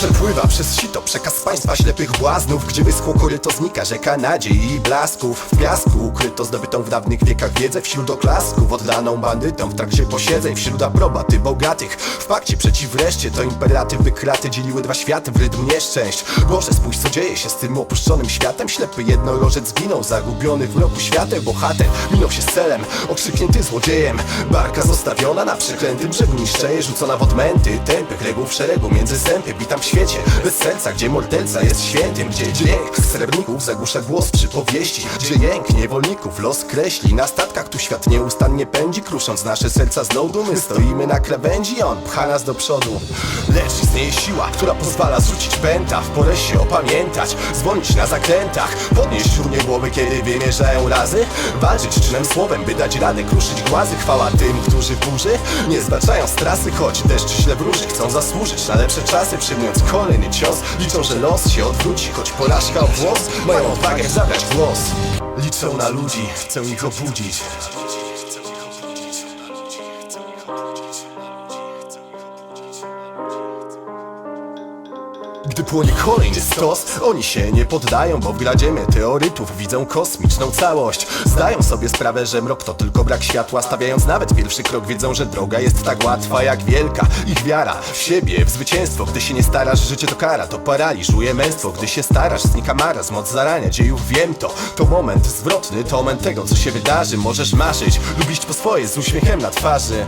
Przepływa przez sito przekaz państwa ślepych błaznów. Gdzie wyschło koryto znika rzeka nadziei i blasków. W piasku ukryto zdobytą w dawnych wiekach wiedzę Wśród oklasków. Oddaną bandytom W trakcie posiedzeń wśród aprobaty bogatych. W pakcie przeciw reszcie to imperatyw by kraty Dzieliły dwa światy w rytm nieszczęść. Boże spójrz co dzieje się z tym opuszczonym światem. Ślepy jednorożec zginął zagubiony w mroku świateł Bohater minął się z celem okrzyknięty złodziejem. Barka zostawiona na przeklętym brzegu niszczeje Rzucona w odmęty. Tępych w szeregu Między zęby. Witam w świecie. Bez serca Gdzie morderca jest świętym Gdzie dźwięk srebrników zagłusza głos przypowieści Gdzie jęk niewolników los kreśli. Na statkach tu świat nieustannie pędzi Krusząc nasze serca z lodu. My stoimy na krawędzi On pcha nas do przodu. Lecz istnieje siła, która pozwala zrzucić pęta W porę się opamiętać Zwolnić na zakrętach Podnieść równie głowy, kiedy wymierzają razy Walczyć czynem słowem, by dać radę Kruszyć głazy, chwała tym, którzy w burzy Nie zbaczają z trasy, choć deszcz źle wróży Chcą zasłużyć na lepsze czasy Przyjmując kolejny cios. Liczą, że los się odwróci Choć porażka o włos. Mają odwagę zabrać głos. Liczą na ludzi, chcę ich obudzić Gdy płonie kolejny stos, oni się nie poddają Bo w gradzie meteorytów widzą kosmiczną całość. Zdają sobie sprawę, że mrok to tylko brak światła Stawiając nawet pierwszy krok wiedzą, że droga jest tak łatwa jak wielka Ich wiara w siebie, w zwycięstwo. Gdy się nie starasz, życie to kara, to paraliżuje męstwo. Gdy się starasz, znika marazm od zarania dziejów. Wiem to, to moment zwrotny, to moment tego co się wydarzy. Możesz marzyć, lubić po swoje z uśmiechem na twarzy